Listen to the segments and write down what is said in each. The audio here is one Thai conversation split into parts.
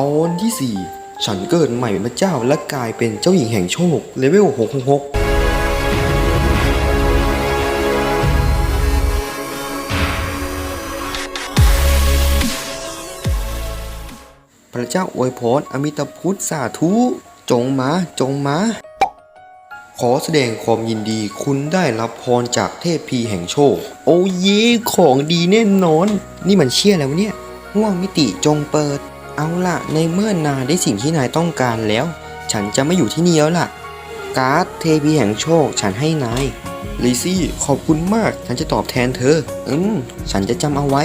ตอนที่ 4 ฉันเกิดใหม่เป็นพระเจ้าและกลายเป็นเจ้าหญิงแห่งโชคเลเวล666พระเจ้าอวยพรอมิตพุทธสาธุ จงมาจงมาขอแสดงความยินดีคุณได้รับพรจากเทพพีแห่งโชค โอ้เย่ของดีแน่นอน นี่มันเชี่ยแล้วเนี่ยห่วงมิติจงเปิด เอาล่ะ ในเมื่อนายได้สิ่งที่นายต้องการแล้ว ฉันจะไม่อยู่ที่นี่แล้วล่ะ การ์ดเทพีแห่งโชค ฉันให้นายลิซี่ขอบคุณมาก ฉันจะตอบแทนเธอ อืม ฉันจะจำเอาไว้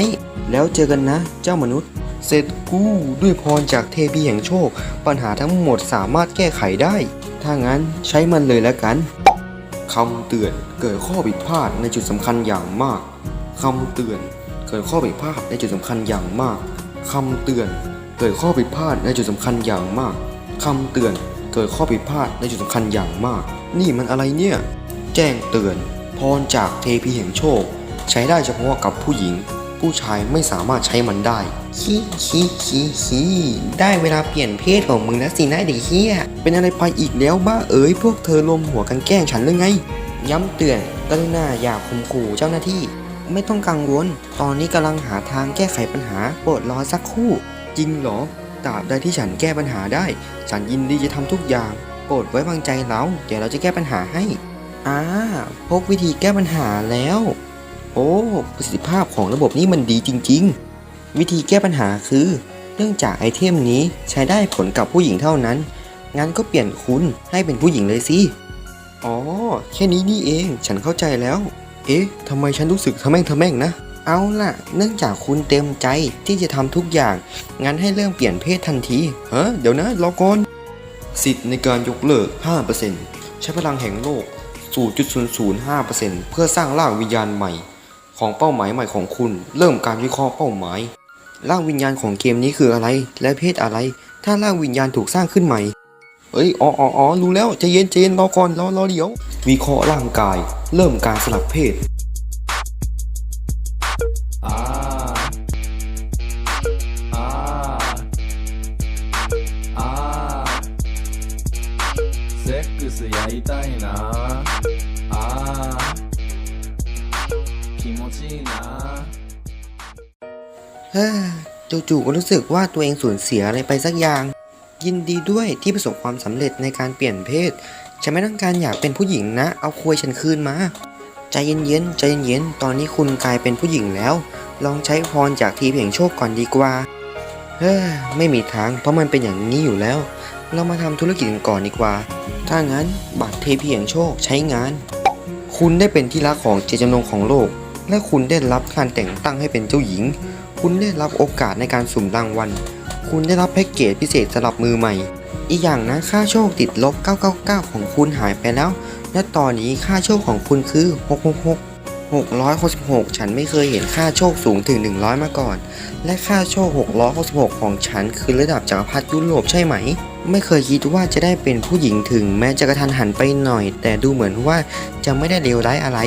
แล้วเจอกันนะ เจ้ามนุษย์ เสร็จกูด้วยพรจากเทพีแห่งโชค ปัญหาทั้งหมดสามารถแก้ไขได้ ถ้างั้นใช้มันเลยแล้วกันคำเตือนเกิดข้อผิดพลาดในจุดสำคัญอย่างมากคำเตือนเกิดข้อผิดพลาดในจุดสำคัญอย่างมากคำเตือน เกิดข้อผิดพลาดในจุดสำคัญอย่างมากคำเตือนเกิดข้อผิดพลาดในจุดสำคัญอย่างมาก นี่มันอะไรเนี่ย แจ้งเตือน พรจากเทพีแห่งโชค ใช้ได้เฉพาะกับผู้หญิง ผู้ชายไม่สามารถใช้มันได้ขี้ขี้ขี้ขี้ได้เวลาเปลี่ยนเพศของมึงแล้วสินะเด็กเฮียเป็นอะไรไปอีกแล้วบ้าเอ๋ยพวกเธอรวมหัวกันแกล้งฉันหรือไง ย้ำเตือนกรุณาอย่าข่มขู่เจ้าหน้าที่ ไม่ต้องกังวล ตอนนี้กำลังหาทางแก้ไขปัญหาโปรดรอสักครู่ จริงเหรอตราบใดที่ฉันแก้ปัญหาได้ ฉันยินดีจะทำทุกอย่าง โปรดไว้วางใจเราเดี๋ยวเราจะแก้ปัญหาให้อ่าพบวิธีแก้ปัญหาแล้ว โอ้ประสิทธิภาพของระบบนี้มันดีจริง ๆ วิธีแก้ปัญหาคือ เนื่องจากไอเทมนี้ใช้ได้ผลกับผู้หญิงเท่านั้น งั้นก็เปลี่ยนคุณให้เป็นผู้หญิงเลยสิ อ๋อ แค่นี้นี่เอง ฉันเข้าใจแล้ว เอ๊ะทำไมฉันรู้สึกทะแม่งทะแม่งนะ เอาล่ะ เนื่องจากคุณเต็มใจที่จะทำทุกอย่าง งั้นให้เริ่มเปลี่ยนเพศทันทีเฮะเดี๋ยวนะรอก่อนสิทธิ์ในการยกเลิก 5%ใช้พลังแห่งโลก 0.005%เพื่อสร้างร่างวิญญาณใหม่ ของเป้าหมายใหม่ของคุณ เริ่มการวิเคราะห์เป้าหมาย ร่างวิญญาณของเกมนี้คืออะไร และเพศอะไร ถ้าร่างวิญญาณถูกสร้างขึ้นใหม่ เอ้ย อ๋ออ๋ออ๋อรู้แล้วใจเย็นใจเย็นรอก่อนรอรอเดี๋ยว วิเคราะห์ร่างกาย เริ่มการสลับเพศ จู่ๆก็รู้สึกว่าตัวเองสูญเสียอะไรไปสักอย่าง ยินดีด้วยที่ประสบความสำเร็จในการเปลี่ยนเพศ ฉันไม่ต้องการอยากเป็นผู้หญิงนะ เอาควยฉันคืนมา ใจเย็นๆใจเย็นๆตอนนี้คุณกลายเป็นผู้หญิงแล้ว ลองใช้พรจากทีเพียงโชคก่อนดีกว่าเฮ้อไม่มีทางเพราะมันเป็นอย่างนี้อยู่แล้ว เรามาทำธุรกิจกันก่อนดีกว่า ถ้างั้นบัตรเทพีแห่งโชคใช้งาน คุณได้เป็นที่รักของเจตจำนงของโลก และคุณได้รับการแต่งตั้งให้เป็นเจ้าหญิง คุณได้รับโอกาสในการสุ่มรางวัล คุณได้รับแพ็กเกจพิเศษสำหรับมือใหม่ อีกอย่างนะค่าโชคติดลบ 999 ของคุณหายไปแล้ว และตอนนี้ค่าโชคของคุณคือ 666 666 ฉันไม่เคยเห็นค่าโชคสูงถึง 100 มาก่อน และค่าโชค 666 ของฉันคือระดับจักรพรรดิยุโรปใช่ไหม ไม่เคยคิดว่าจะได้เป็นผู้หญิงถึงแม้จะกระทันหันไปหน่อย แต่ดูเหมือนว่าจะไม่ได้เลวร้ายอะไร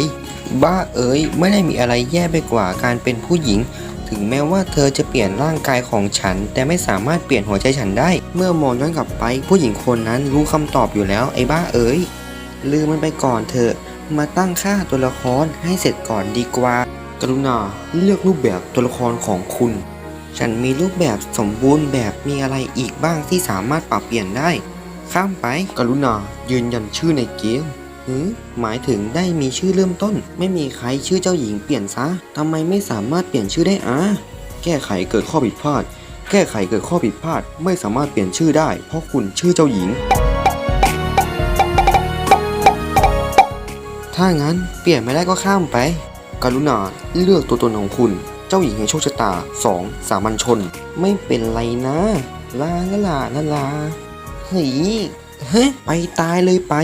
บ้าเอ๋ยไม่ได้มีอะไรแย่ไปกว่าการเป็นผู้หญิงถึงแม้ว่าเธอจะเปลี่ยนร่างกายของฉัน แต่ไม่สามารถเปลี่ยนหัวใจฉันได้ เมื่อมองย้อนกลับไป ผู้หญิงคนนั้นรู้คำตอบอยู่แล้วไอ้บ้าเอ๋ย ลืมมันไปก่อนเถอะ มาตั้งค่าตัวละครให้เสร็จก่อนดีกว่า กรุณาเลือกรูปแบบตัวละครของคุณ ฉันมีรูปแบบสมบูรณ์แบบมีอะไรอีกบ้างที่สามารถปรับเปลี่ยนได้ ข้ามไป กรุณายืนยันชื่อในเกมหือหมายถึงได้มีชื่อเริ่มต้น ไม่มีใครชื่อเจ้าหญิงเปลี่ยนซะทำไมไม่สามารถเปลี่ยนชื่อได้อะแก้ไขเกิดข้อผิดพลาด แก้ไขเกิดข้อผิดพลาด ไม่สามารถเปลี่ยนชื่อได้ เพราะคุณชื่อเจ้าหญิง ถ้างั้นเปลี่ยนไม่ได้ก็ข้ามไป กรุณาเลือกตัวตนของคุณ เจ้าหญิงแห่งโชคชะตา 2. สามัญชน ไม่เป็นไรนะ ลาลาลาลาลาเฮ้ยเฮ้ยไปตายเลยไป